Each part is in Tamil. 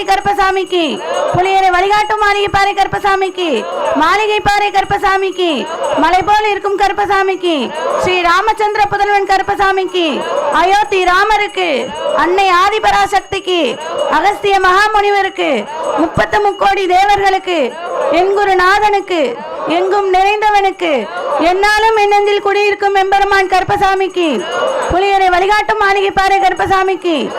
பாறை கருப்பசாமிக்கு. புலியரை வழிகாட்டும் மாளிகை பாறை கருப்பசாமிக்கு. மாளிகை பாறை கருப்பசாமிக்கு. மலை போல இருக்கும் கருப்பசாமிக்கு. ஸ்ரீ ராமச்சந்திர புதல்வன் கருப்பசாமிக்கு. அயோத்தி ராமருக்கு. அன்னை ஆதிபராசக்திக்கு. அகஸ்திய மகாமுனிவருக்கு. முப்பத்து முக்கோடி தேவர்களுக்கு. என் நாதனுக்கு. எங்கும் நிறைந்தவனுக்கு. என்னாலும் என்னெஞ்சில் குடியிருக்கும் எம்பெருமான் கருப்பசாமிக்கு. புலியரை வழிகாட்டும் மாளிகை பாறை கருப்பசாமிக்கு.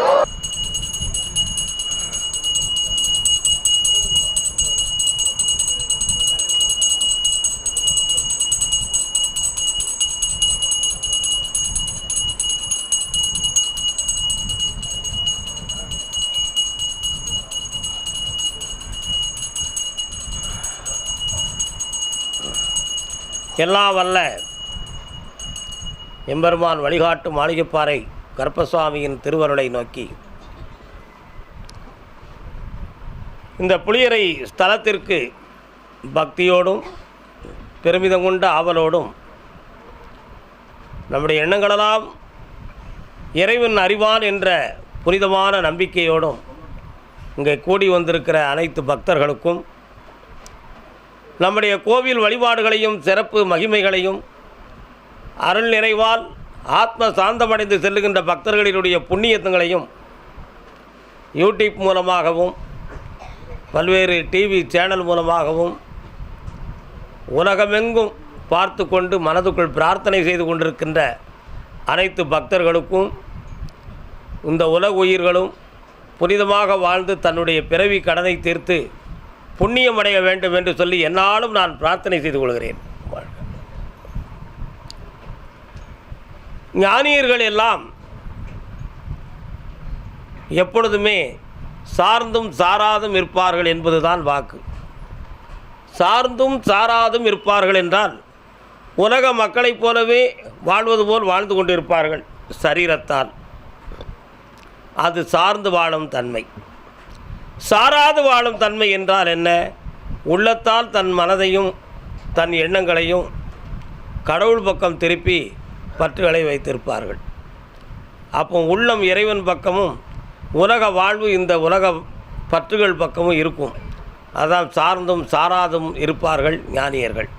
எல்லாம் வல்ல. எம்பெருமான் வழிகாட்டும் மாளிகைப்பாறை கர்ப்பசுவாமியின் திருவருளை நோக்கி. இந்த புளியரை ஸ்தலத்திற்கு பக்தியோடும் பெருமிதம் கொண்ட ஆவலோடும் நம்முடைய எண்ணங்களெல்லாம் இறைவன் அறிவான் என்ற புனிதமான நம்பிக்கையோடும் இங்கே கூடி வந்திருக்கிற அனைத்து பக்தர்களுக்கும் நம்முடைய கோவில் வழிபாடுகளையும் சிறப்பு மகிமைகளையும் அருள் நிறைவால் ஆத்ம சாந்தமடைந்து செல்லுகின்ற பக்தர்களினுடைய புண்ணியத்துங்களையும் யூடியூப் மூலமாகவும் பல்வேறு டிவி சேனல் மூலமாகவும் உலகமெங்கும் பார்த்து கொண்டு மனதுக்குள் பிரார்த்தனை செய்து கொண்டிருக்கின்ற அனைத்து பக்தர்களுக்கும் இந்த உலக உயிர்களும் புனிதமாக வாழ்ந்து தன்னுடைய பிறவி கடனை தீர்த்து புண்ணியம் அடைய வேண்டும் என்று சொல்லி என்னாலும் நான் பிரார்த்தனை செய்து கொள்கிறேன். ஞானியர்கள் எல்லாம் எப்பொழுதுமே சார்ந்தும் சாராதும் இருப்பார்கள் என்பதுதான் வாக்கு. சார்ந்தும் சாராதும் இருப்பார்கள் என்றால் உலக மக்களைப் போலவே வாழ்வது போல் வாழ்ந்து கொண்டிருப்பார்கள் சரீரத்தால். அது சார்ந்து வாழும் தன்மை. சாராது வாழும் தன்மை என்றால் என்ன? உள்ளத்தால் தன் மனதையும் தன் எண்ணங்களையும் கடவுள் பக்கம் திருப்பி பற்றுகளை வைத்திருப்பார்கள். அப்போ உள்ளம் இறைவன் பக்கமும் உலக வாழ்வு இந்த உலக பற்றுகள் பக்கமும் இருக்கும். அதான் சார்ந்தும் சாராதும் இருப்பார்கள் ஞானியர்கள்.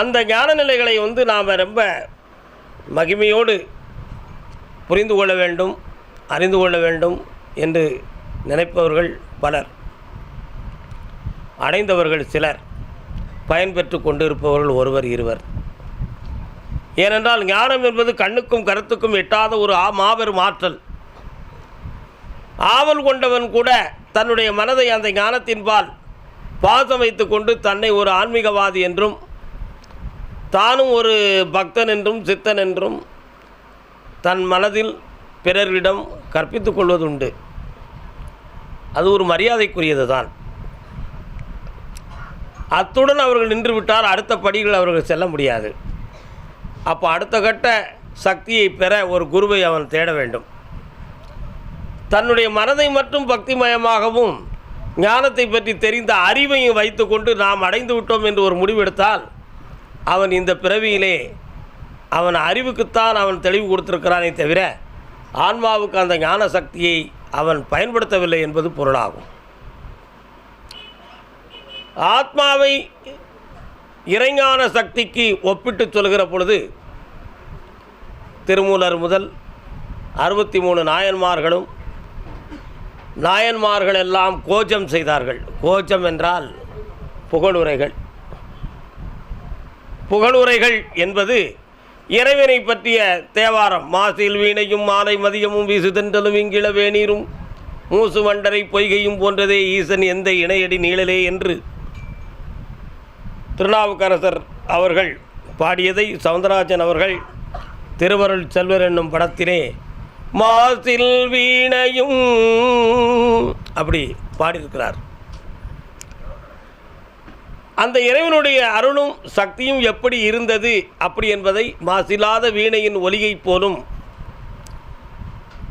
அந்த ஞான நிலைகளை வந்து நாம் ரொம்ப மகிமையோடு புரிந்து கொள்ள வேண்டும். அறிந்து கொள்ள வேண்டும் என்று நினைப்பவர்கள் பலர். அடைந்தவர்கள் சிலர். பயன்பெற்று கொண்டிருப்பவர்கள் ஒருவர் இருவர். ஏனென்றால் ஞானம் என்பது கண்ணுக்கும் கருத்துக்கும் எட்டாத ஒரு ஆ மாபெரும் ஆற்றல். ஆவல் கொண்டவன் கூட தன்னுடைய மனதை அந்த ஞானத்தின்பால் பாசம் வைத்து கொண்டு தன்னை ஒரு ஆன்மீகவாதி என்றும் தானும் ஒரு பக்தன் என்றும் சித்தன் என்றும் தன் மனதில் பிறரிடம் கற்பித்துக் கொள்வதுண்டு. அது ஒரு மரியாதைக்குரியது தான். அத்துடன் அவர்கள் நின்றுவிட்டால் அடுத்த படிகள் அவர்கள் செல்ல முடியாது. அப்போ அடுத்த கட்ட சக்தியை பெற ஒரு குருவை அவன் தேட வேண்டும். தன்னுடைய மனதை மட்டும் பக்திமயமாகவும் ஞானத்தை பற்றி தெரிந்த அறிவையும் வைத்துக்கொண்டு நாம் அடைந்து விட்டோம் என்று ஒரு முடிவெடுத்தால் அவன் இந்த பிறவியிலே அவன் அறிவுக்குத்தான் அவன் தெளிவு கொடுத்துருக்கிறானே தவிர ஆன்மாவுக்கு அந்த ஞான சக்தியை அவன் பயன்படுத்தவில்லை என்பது பொருளாகும். ஆத்மாவை இறைஞான சக்திக்கு ஒப்பிட்டு சொல்கிற பொழுது திருமூலர் முதல் அறுபத்தி மூணு நாயன்மார்களும் நாயன்மார்கள் எல்லாம் கோஜம் செய்தார்கள். கோஜம் என்றால் புகழுரைகள். புகழுரைகள் என்பது இறைவனை பற்றிய தேவாரம். மாசில் வீணையும் மாலை மதியமும் வீசு தென்றலும் இங்கிள வேணீரும் மூசு வண்டரை பொய்கையும் போன்றதே ஈசன் எந்த இணையடி நீழலே என்று. திருநாவுக்கரசர் அவர்கள் பாடியதை சவுந்தரராஜன் அவர்கள் திருவருள் செல்வர் என்னும் படத்திலே மாசில் வீணையும் அப்படி பாடியிருக்கிறார். அந்த இறைவனுடைய அருளும் சக்தியும் எப்படி இருந்தது? அப்படி என்பதை மாசில்லாத வீணையின் ஒலியைப் போலும்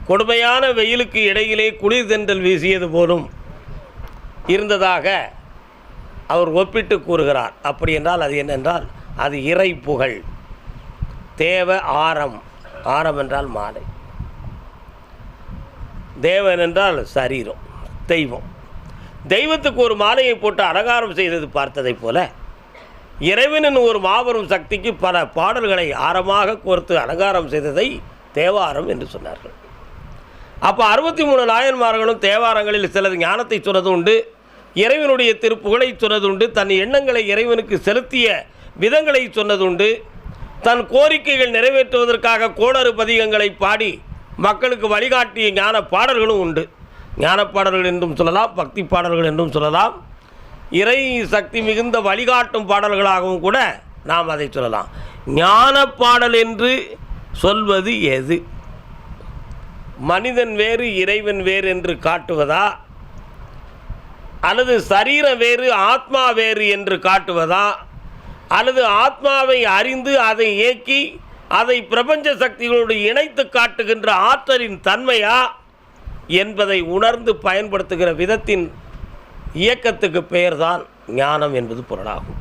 கொடுமையான வெயிலுக்கு இடையிலே குளிர் தென்றல் வீசியது போலும் இருந்ததாக அவர் ஒப்பிட்டு கூறுகிறார். அப்படி என்றால் அது என்னென்றால் அது இறை புகழ். தேவ ஆரம். ஆரம் என்றால் மாலை. தேவன் என்றால் சரீரம் தெய்வம். தெய்வத்துக்கு ஒரு மாலையை போட்டு அலங்காரம் செய்தது பார்த்ததைப் போல இறைவனின் ஒரு மாபெரும் சக்திக்கு பல பாடல்களை ஆரமாக கோர்த்து அலங்காரம் செய்ததை தேவாரம் என்று சொன்னார்கள். அப்போ அறுபத்தி மூணு நாயன்மார்களும் தேவாரங்களில் சிலது ஞானத்தை சொன்னது உண்டு இறைவனுடைய திருப்புகழை சொன்னது உண்டு தன் எண்ணங்களை இறைவனுக்கு செலுத்திய விதங்களை சொன்னது உண்டு தன் கோரிக்கைகள் நிறைவேற்றுவதற்காக கோளறு பதிகங்களை பாடி மக்களுக்கு வழிகாட்டிய ஞான பாடல்களும் உண்டு. ஞானப்பாடல்கள் என்றும் சொல்லலாம் பக்தி பாடல்கள் என்றும் சொல்லலாம். இறை சக்தி மிகுந்த வழிகாட்டும் பாடல்களாகவும் கூட நாம் அதை சொல்லலாம். ஞான பாடல் என்று சொல்வது எது? மனிதன் வேறு இறைவன் வேறு என்று காட்டுவதா? அல்லது சரீரம் வேறு ஆத்மா வேறு என்று காட்டுவதா? அல்லது ஆத்மாவை அறிந்து அதை இயக்கி அதை பிரபஞ்ச சக்திகளோடு இணைத்து காட்டுகின்ற ஆற்றலின் தன்மையா? என்பதை உணர்ந்து பயன்படுத்துகிற விதத்தின் இயக்கத்துக்கு பெயர்தான் ஞானம் என்பது பொருளாகும்.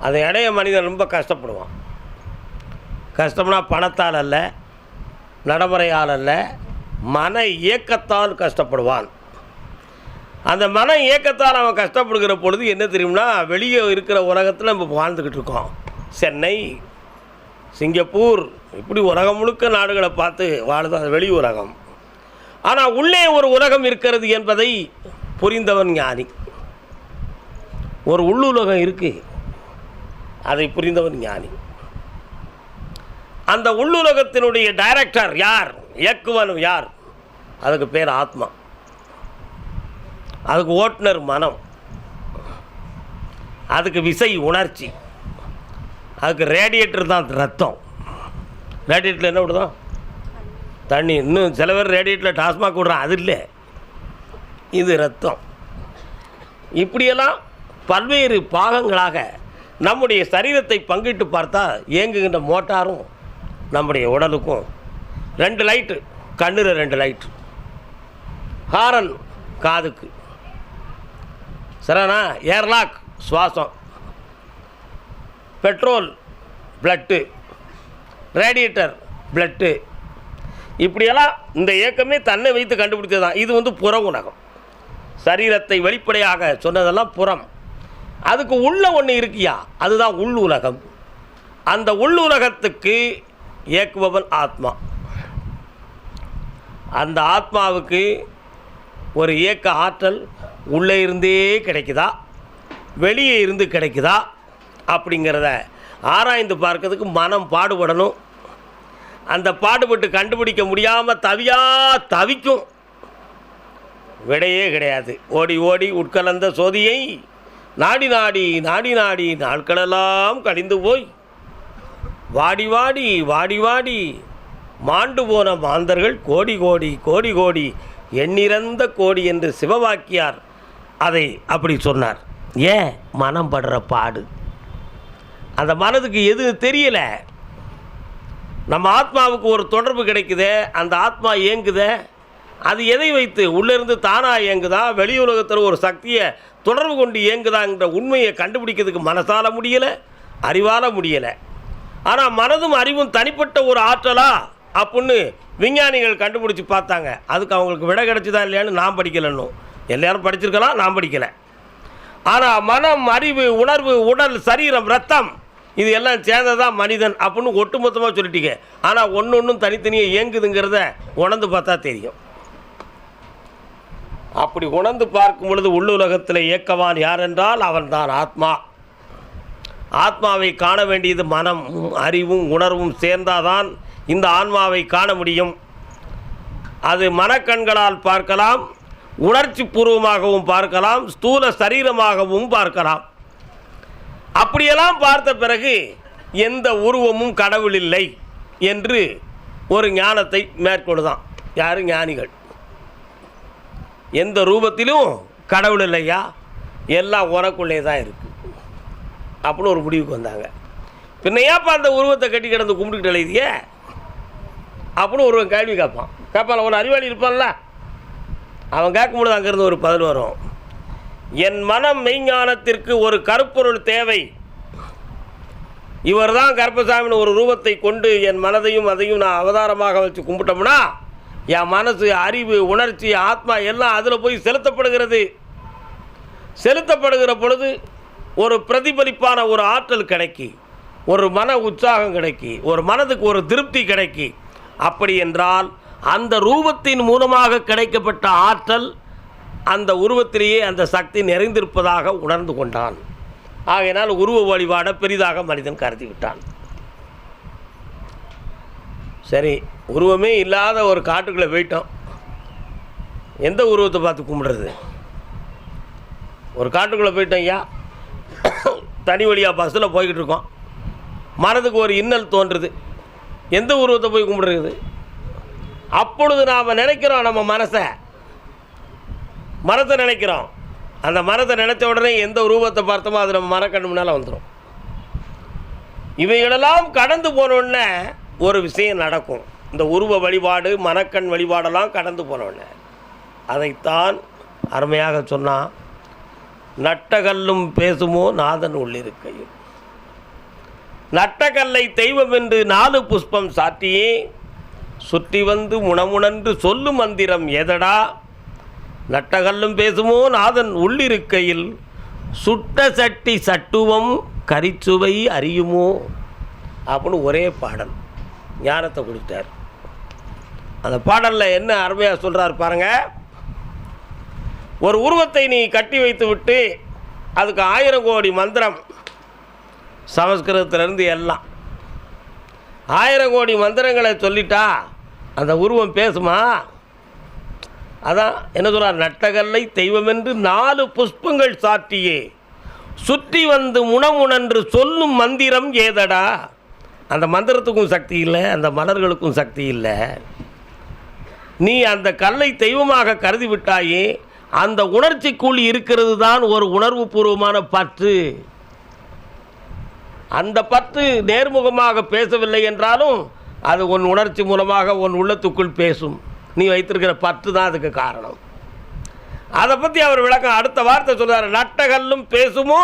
அதை அடைய மனிதன் ரொம்ப கஷ்டப்படுவான். கஷ்டம்னா பணத்தால் அல்ல நடைமுறையால் அல்ல மன இயக்கத்தால் கஷ்டப்படுவான். அந்த மன இயக்கத்தால் அவன் கஷ்டப்படுகிற பொழுது என்ன தெரியும்னா வெளியே இருக்கிற உலகத்தில் நம்ம வாழ்ந்துக்கிட்டு இருக்கோம். சென்னை சிங்கப்பூர் இப்படி உலகம் முழுக்க நாடுகளை பார்த்து வாழுது அது வெளி உலகம். ஆனால் உள்ளே ஒரு உலகம் இருக்கிறது என்பதை புரிந்தவன் ஞானி. ஒரு உள்ளுலகம் இருக்கு அதை புரிந்தவன் ஞானி. அந்த உள்ளுலகத்தினுடைய டைரக்டர் யார்? இயக்குவன் யார்? அதுக்கு பேர் ஆத்மா. அதுக்கு ஓட்டுநர் மனம். அதுக்கு விசை உணர்ச்சி. அதுக்கு ரேடியேட்டர் தான் ரத்தம். ரேடியேட்டில் என்ன விடுதோம்? தண்ணி. இன்னும் சில பேர் ரேடியேட்டில் டாஸ்மாக் விடுறான். அது இல்லை. இது ரத்தம். இப்படியெல்லாம் பல்வேறு பாகங்களாக நம்முடைய சரீரத்தை பங்கிட்டு பார்த்தா இயங்குகின்ற மோட்டாரும் நம்முடைய உடலுக்கும் ரெண்டு லைட்டு கண்ணில் ரெண்டு லைட்டு ஹாரன் காதுக்கு. சரிண்ணா ஏர்லாக் சுவாசம். பெட்ரோல் பிளட்டு ரேடியேட்டர் பிளட்டு இப்படியெல்லாம் இந்த இயக்கமே தன்னை வைத்து கண்டுபிடிச்சது தான். இது வந்து புற உலகம். சரீரத்தை வெளிப்படையாக சொன்னதெல்லாம் புறம். அதுக்கு உள்ள ஒன்று இருக்கியா? அதுதான் உள் உலகம். அந்த உள் உலகத்துக்கு இயக்குபவன் ஆத்மா. அந்த ஆத்மாவுக்கு ஒரு இயக்க ஆற்றல் உள்ளே இருந்தே கிடைக்குதா? வெளியே இருந்து கிடைக்குதா? அப்படிங்கிறத ஆராய்ந்து பார்க்கறதுக்கு மனம் பாடுபடணும். அந்த பாடுபட்டு கண்டுபிடிக்க முடியாமல் தவியா தவிக்கும். விடையே கிடையாது. ஓடி ஓடி உட்கலந்த சோதியை நாடி நாடி நாடி நாடி நாட்களெல்லாம் கழிந்து போய். வாடி வாடி வாடி வாடி மாண்டு போன மாந்தர்கள் கோடி கோடி கோடி கோடி எண்ணிறந்த கோடி என்று சிவவாக்கியார் அதை அப்படி சொன்னார். ஏன் மனம் படுற பாடு? அந்த மனதுக்கு எது தெரியலை? நம்ம ஆத்மாவுக்கு ஒரு தொடர்பு கிடைக்குதே அந்த ஆத்மா இயங்குதே அது எதை வைத்து உள்ளிருந்து தானாக இயங்குதா? வெளி உலகத்தில் ஒரு சக்தியை தொடர்பு கொண்டு இயங்குதாங்கிற உண்மையை கண்டுபிடிக்கிறதுக்கு மனசால முடியலை அறிவால முடியலை. ஆனால் மனதும் அறிவும் தனிப்பட்ட ஒரு ஆற்றலா? அப்புடின்னு விஞ்ஞானிகள் கண்டுபிடிச்சி பார்த்தாங்க. அதுக்கு அவங்களுக்கு விடை கிடைச்சதா இல்லையான்னு நான் படிக்கலைன்னும் எல்லாரும் படிச்சிருக்கலாம் நான் படிக்கலை. ஆனால் மனம் அறிவு உணர்வு உடல் சரீரம் ரத்தம் இது எல்லாம் சேர்ந்ததான் மனிதன் அப்படின்னு ஒட்டுமொத்தமாக சொல்லிட்டீங்க. ஆனால் ஒன்று ஒன்றும் தனித்தனியாக இயங்குதுங்கிறத உணர்ந்து பார்த்தா தெரியும். அப்படி உணர்ந்து பார்க்கும் பொழுது உள்ளுலகத்தில் இயக்கவான் யார் என்றால் அவன்தான் ஆத்மா. ஆத்மாவை காண வேண்டியது மனமும் அறிவும் உணர்வும் சேர்ந்தாதான் இந்த ஆன்மாவை காண முடியும். அது மனக்கண்களால் பார்க்கலாம் உணர்ச்சி பூர்வமாகவும் பார்க்கலாம் ஸ்தூல சரீரமாகவும் பார்க்கலாம். அப்படியெல்லாம் பார்த்த பிறகு எந்த உருவமும் கடவுள் இல்லை என்று ஒரு ஞானத்தை மேற்கொள்ளுதான் யார்? ஞானிகள். எந்த ரூபத்திலும் கடவுள் இல்லையா? எல்லாம் உனக்குள்ளே தான் இருக்குது அப்படின்னு ஒரு முடிவுக்கு வந்தாங்க. பின்ன ஏப்பா அந்த உருவத்தை கட்டி கிடந்து கும்பிட்டுக்கிட்டு எழுதிய? அப்படின்னு ஒருவன் கேள்வி கேட்பான். கேட்பான் ஒரு அறிவாளி இருப்பான்ல. அவன் கேட்கும்பொழுது அங்கேருந்து ஒரு பதில் வரும். என் மனம் மெய்ஞானத்திற்கு ஒரு கருப்பொருள் தேவை. இவர் தான் கருப்பசாமின்னு ஒரு ரூபத்தை கொண்டு என் மனதையும் அதையும் நான் அவதாரமாக வச்சு கும்பிட்டோம்னா என் மனசு அறிவு உணர்ச்சி ஆத்மா எல்லாம் அதில் போய் செலுத்தப்படுகிறது. செலுத்தப்படுகிற பொழுது ஒரு பிரதிபலிப்பான ஒரு ஆற்றல் கிடைக்கி ஒரு மன உற்சாகம் கிடைக்கி ஒரு மனதுக்கு ஒரு திருப்தி கிடைக்கி. அப்படி என்றால் அந்த ரூபத்தின் மூலமாக கிடைக்கப்பட்ட ஆற்றல் அந்த உருவத்திலேயே அந்த சக்தி நிறைந்திருப்பதாக உணர்ந்து கொண்டான். ஆகையினால் உருவ வழிபாட பெரிதாக மனிதன் கருதி விட்டான் சரி உருவமே இல்லாத ஒரு காட்டுக்குள்ளே போயிட்டோம். எந்த உருவத்தை பார்த்து கும்பிடுறது? ஒரு காட்டுக்குள்ளே போயிட்டோம் ஐயா. தனி வழியாக பஸ்ஸில் போய்கிட்டு இருக்கோம். மனதுக்கு ஒரு இன்னல் தோன்றுது. எந்த உருவத்தை போய் கும்பிடுறது? அப்பொழுது நாம் நினைக்கிறோம் நம்ம மனசை. மரத்தை நினைக்கிறோம். அந்த மரத்தை நினைச்ச உடனே எந்த ரூபத்தை பார்த்தோமோ அது நம்ம மரக்கண்ணு முன்னால் வந்துடும் இவைகளெல்லாம் கடந்து போனோடனே ஒரு விஷயம் நடக்கும். இந்த உருவ வழிபாடு மனக்கண் வழிபாடெல்லாம் கடந்து போனோடனே அதைத்தான் அருமையாக சொன்னால் நட்டகல்லும் பேசுமோ நாதன் உள்ளிருக்கையும் நட்டகல்லை தெய்வம் என்று நாலு புஷ்பம் சாட்டியே சுற்றி வந்து முணமுணன்று சொல்லும் மந்திரம் எதடா? நட்டகல்லும் பேசுமோ நாதன் உள்ளிருக்கையில். சுட்ட சட்டி சட்டுவம் கரிச்சுவை அறியுமோ? அப்படின்னு ஒரே பாடல். ஞானத்தை கொடுத்தார் அந்த பாடலில் என்ன அருமையாக சொல்கிறார் பாருங்க. ஒரு உருவத்தை நீ கட்டி வைத்து விட்டு அதுக்கு ஆயிரம் கோடி மந்திரம் சமஸ்கிருதத்திலேருந்து எல்லாம். ஆயிரம் கோடி மந்திரங்களை சொல்லிட்டா அந்த உருவம் பேசுமா? அதான் என்ன சொல்கிறார் நட்டகல்லை தெய்வமென்று நாலு புஷ்பங்கள் சாற்றியே சுற்றி வந்து உணவுணன்று சொல்லும் மந்திரம் ஏதடா? அந்த மந்திரத்துக்கும் சக்தி இல்லை அந்த மலர்களுக்கும் சக்தி இல்லை. நீ அந்த கல்லை தெய்வமாக கருதி விட்டாயே அந்த உணர்ச்சிக்குள் இருக்கிறது தான் ஒரு உணர்வு பூர்வமான பற்று. அந்த பற்று நேர்முகமாக பேசவில்லை என்றாலும் அது உன் உணர்ச்சி மூலமாக உன் உள்ளத்துக்குள் பேசும். நீ வைத்திருக்கிற பற்று தான் அதுக்கு காரணம். அதை பற்றி அவர் விளக்கம் அடுத்த வார்த்தை சொல்கிறார் நட்டகல்லும் பேசுமோ?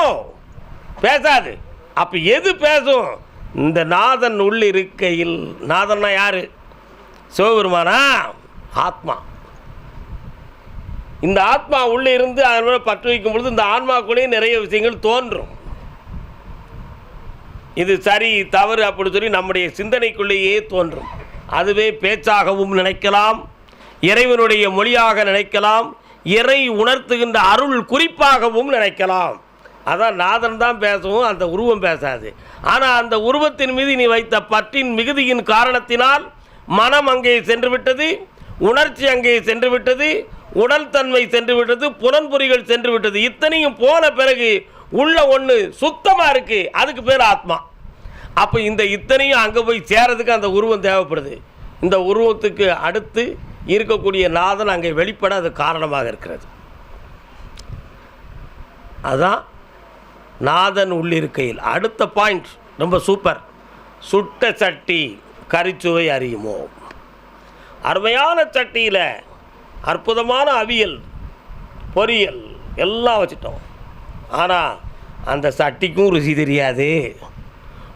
பேசாது. அப்போ எது பேசும்? இந்த நாதன் உள்ளிருக்கையில். நாதன்னா யார்? சிவபெருமானா? ஆத்மா. இந்த ஆத்மா உள்ளே இருந்து அதன் மேலே பற்று வைக்கும் பொழுது இந்த ஆன்மாக்குள்ளேயே நிறைய விஷயங்கள் தோன்றும். இது சரி தவறு அப்படி சொல்லி நம்முடைய சிந்தனைக்குள்ளேயே தோன்றும். அதுவே பேச்சாகவும் நினைக்கலாம். இறைவனுடைய மொழியாக நினைக்கலாம் இறை உணர்த்துகின்ற அருள் குறிப்பாகவும் நினைக்கலாம். அதான் நாதன் தான் பேசவும் அந்த உருவம் பேசாது. ஆனால் அந்த உருவத்தின் மீது நீ வைத்த பற்றின் மிகுதியின் காரணத்தினால் மனம் அங்கே சென்று விட்டது உணர்ச்சி அங்கே சென்று விட்டது உடல் தன்மை சென்று விட்டது புலன்பொறிகள் சென்று விட்டது இத்தனையும் போன பிறகு உள்ள ஒன்று சுத்தமாக இருக்குது அதுக்கு பேர் ஆத்மா. அப்போ இந்த இத்தனையும் அங்கே போய் சேரதுக்கு அந்த உருவம் தேவைப்படுது. இந்த உருவத்துக்கு அடுத்து இருக்கக்கூடிய நாதன் அங்கே வெளிப்பட அது காரணமாக இருக்கிறது. அதான் நாதன் உள்ளிருக்கையில். அடுத்த பாயிண்ட் ரொம்ப சூப்பர் சுட்ட சட்டி கரிச்சுவை அறியுமோ? அருமையான சட்டியில் அற்புதமான அவியல் பொரியல் எல்லாம் வச்சிட்டோம். ஆனால் அந்த சட்டிக்கும் ருசி தெரியாது.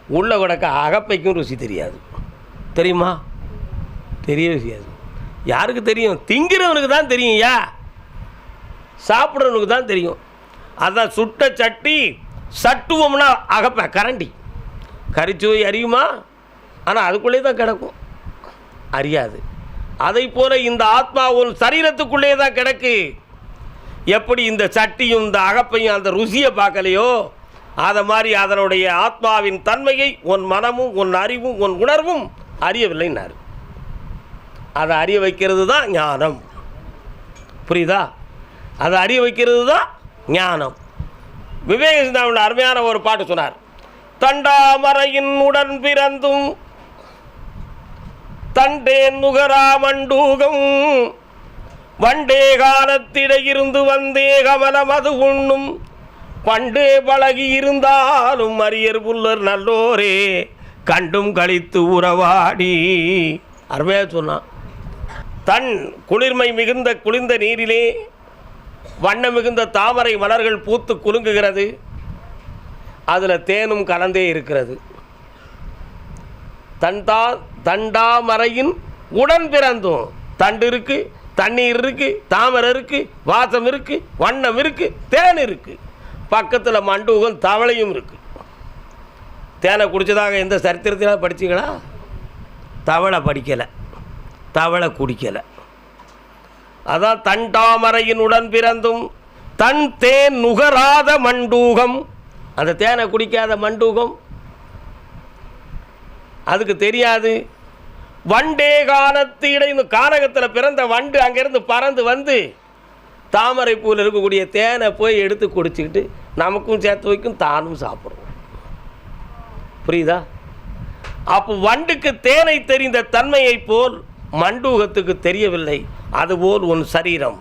உள்ள கிடக்க அகப்பைக்கும் ருசி தெரியாது. தெரியுமா? தெரிய தெரியாது. யாருக்கு தெரியும்? திங்கிறவனுக்கு தான் தெரியும் யா சாப்பிட்றவனுக்கு தான் தெரியும். அதான் சுட்ட சட்டி சட்டுவோம்னா அகப்பேன் கரண்டி. கரிச்சுவை அறியுமா ஆனால் அதுக்குள்ளே தான் கிடக்கும். அறியாது. அதை போல இந்த ஆத்மா உன் சரீரத்துக்குள்ளே தான் கிடக்கு. எப்படி இந்த சட்டியும் இந்த அகப்பையும் அந்த ருசியை பார்க்கலையோ? அதை மாதிரி அதனுடைய ஆத்மாவின் தன்மையை உன் மனமும் உன் அறிவும் உன் உணர்வும் அறியவில்லைன்னாரு. அதை அறிய வைக்கிறது தான் ஞானம். புரியுதா? அதை அறிய வைக்கிறது தான் ஞானம். விவேக சிந்தாவோட அருமையான ஒரு பாட்டு சொன்னார். தண்டாமரையின் உடன் பிறந்தும் தண்டேன் நுகரா மண்டூகம். வண்டே காலத்திடையிருந்து வந்தே கமலம் அது உண்ணும். பண்டே பழகி இருந்தாலும் அரியர் புல்லர் நல்லோரே கண்டும் கழித்து உறவாடி. அருமையாக சொன்னான். தன் குளிர்மை மிகுந்த குளிர்ந்த நீரிலே வண்ண மிகுந்த தாமரை மலர்கள் பூத்து குலுங்குகிறது. அதில் தேனும் கலந்தே இருக்கிறது. தண்டா தண்டாமரையின் உடன் பிறந்தும். தண்டு இருக்கு தண்ணீர் இருக்கு தாமரை இருக்கு வாசம் இருக்கு வண்ணம் இருக்கு தேன் இருக்கு. பக்கத்தில் மண்டூகம் தவளையும் இருக்கு. தேனை குடிச்சதாக எந்த சரித்திரத்திலாம் படிச்சீங்களா? தவளை படிக்கலை. தவளை குடிக்கலை. அதான் தன் உடன் பிறந்தும் தன் தேன் நுகராத மண்டூகம். அந்த தேனை குடிக்காத மண்டூகம். அதுக்கு தெரியாது. வண்டே காலத்து இடைந்து கானகத்தில் பிறந்த வண்டு அங்கேருந்து பறந்து வந்து தாமரை பூவில் இருக்கக்கூடிய தேனை போய் எடுத்து குடிச்சிக்கிட்டு நமக்கும் சேர்த்து வைக்கும் தானும் சாப்பிடுவோம். புரியுதா? அப்போ வண்டுக்கு தேனை தெரிந்த தன்மையைப் போல் மண்டூகத்துக்கு தெரியவில்லை. அதுபோல் உன் சரீரம்.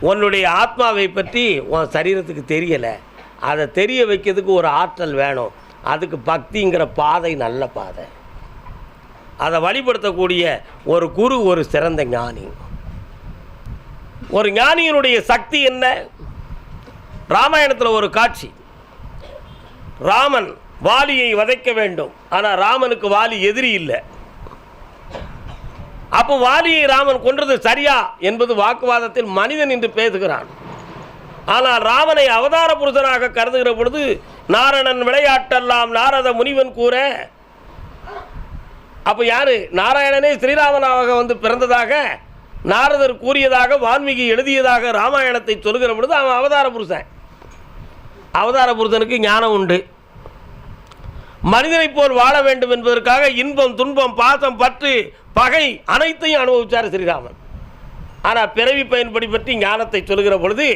உன்னுடைய ஆத்மாவை பற்றி உன் சரீரத்துக்கு தெரியலை. அதை தெரிய வைக்கிறதுக்கு ஒரு ஆற்றல் வேணும். அதுக்கு பக்திங்கிற பாதை நல்ல பாதை. அதை வழிபடுத்தக்கூடிய ஒரு குரு ஒரு சிறந்த ஞானி. ஒரு ஞானியினுடைய சக்தி என்ன? ராமாயணத்தில் ஒரு காட்சி. ராமன் வாலியை வதைக்க வேண்டும். ஆனால் ராமனுக்கு வாலி எதிரி இல்லை. அப்போ வாலியை ராமன் கொன்றது சரியா என்பது வாக்குவாதத்தில் மனிதன் என்று பேசுகிறான். ஆனால் ராமனை அவதார புருஷனாக கருதுகிற பொழுது நாரணன் விளையாட்டெல்லாம் நாரத முனிவன் கூற அப்போ யாரு? நாராயணனே ஸ்ரீராமனாக வந்து பிறந்ததாக நாரதர் கூறியதாக வால்மீகி எழுதியதாக ராமாயணத்தை சொல்லுகிற பொழுது அவன் அவதார புருஷன். அவதார புருஷனுக்கு ஞானம் உண்டு. மனிதனைப் போல் வாழ வேண்டும் என்பதற்காக இன்பம் துன்பம் பாசம் பற்று பகை அனைத்தையும் அனுபவிச்சார் ஸ்ரீராமன். ஆனால் பிறவி பயன்படி பற்றி ஞானத்தை சொல்லுகிற பொழுது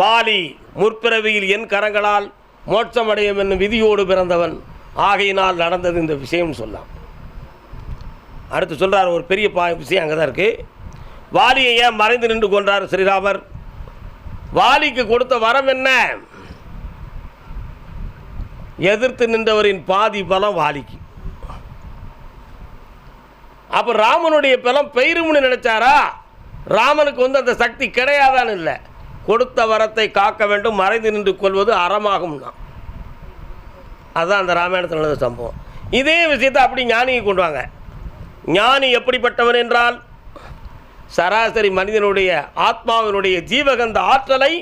வாலி முற்பிறவியில் என் கரங்களால் மோட்சமடையும் என்னும் விதியோடு பிறந்தவன். ஆகையினால் நடந்தது இந்த விஷயம் சொல்லலாம் அடுத்து சொல்கிறார் ஒரு பெரிய பா விஷயம் அங்கே தான் இருக்குது வாலியை ஏன் மறைந்து நின்று கொன்றார் ஸ்ரீராமர்? வாலிக்கு கொடுத்த வரம் என்ன? எதிர்த்து நின்றவரின் பாதி பலம் வாலிக்கு. அப்போ ராமனுடைய பலம் பெயரும்னு நினைச்சாரா? ராமனுக்கு வந்து அந்த சக்தி கிடையாதான் இல்லை. கொடுத்த வரத்தை காக்க வேண்டும் மறைந்து நின்று கொள்வது அறமாகும்னா அதுதான் அந்த ராமாயணத்தில் நடந்த சம்பவம். இதே விஷயத்தை அப்படி ஞானியை கொண்டு வாங்க. ஞானி எப்படிப்பட்டவன் என்றால் சராசரி மனிதனுடைய ஆத்மாவினுடைய ஜீவகந்த ஆற்றலை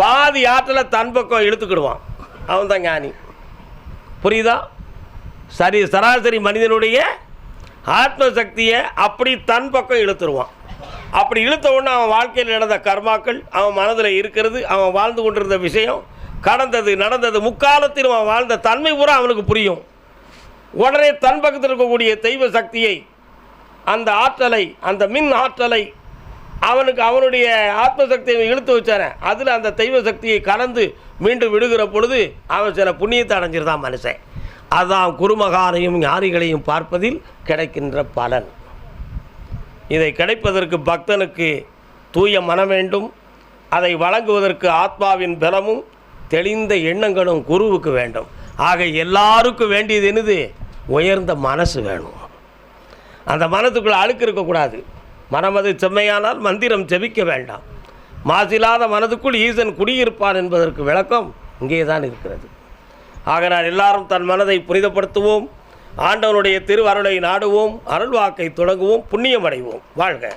பாதி ஆற்றலை தன் பக்கம் இழுத்துக்கிடுவான். அவன் தான் ஞானி புரியுதா? சரி சராசரி மனிதனுடைய ஆத்ம சக்தியை அப்படி தன் பக்கம் இழுத்துருவான். அப்படி இழுத்த உடனே அவன் வாழ்க்கையில் நடந்த கர்மாக்கள் அவன் மனதில் இருக்கிறது அவன் வாழ்ந்து கொண்டிருந்த விஷயம் கடந்தது நடந்தது முக்காலத்தில் அவன் வாழ்ந்த தன்மை பூரா அவனுக்கு புரியும். உடனே தன் பக்கத்தில் இருக்கக்கூடிய தெய்வ சக்தியை அந்த ஆற்றலை அந்த மின் ஆற்றலை அவனுக்கு அவனுடைய ஆத்ம சக்தியை இழுத்து வச்சானே அதில் அந்த தெய்வ சக்தியை கலந்து மீண்டும் விடுகிற பொழுது அவன் சில புண்ணியத்தை அடைஞ்சிருந்தான் மனுஷன். அதான் குருமகானையும் ஞானிகளையும் பார்ப்பதில் கிடைக்கின்ற பலன். இதை கிடைப்பதற்கு பக்தனுக்கு தூய மனம் வேண்டும் அதை வழங்குவதற்கு ஆத்மாவின் பலமும் தெளிந்த எண்ணங்களும் குருவுக்கு வேண்டும். ஆக எல்லாருக்கும் வேண்டியது என்னது? உயர்ந்த மனசு வேணும். அந்த மனத்துக்குள்ளே அழுக்கு இருக்கக்கூடாது. மனமது செம்மையானால் மந்திரம் செபிக்க வேண்டாம். மாசில்லாத மனதுக்குள் ஈசன் குடியிருப்பான் என்பதற்கு விளக்கம் இங்கே தான் இருக்கிறது. ஆகையால் எல்லாரும் தன் மனதை புனிதப்படுத்துவோம். ஆண்டவனுடைய திருவருளை நாடுவோம். அருள்வாக்கை தொடங்குவோம். புண்ணியம் அடைவோம். வாழ்க.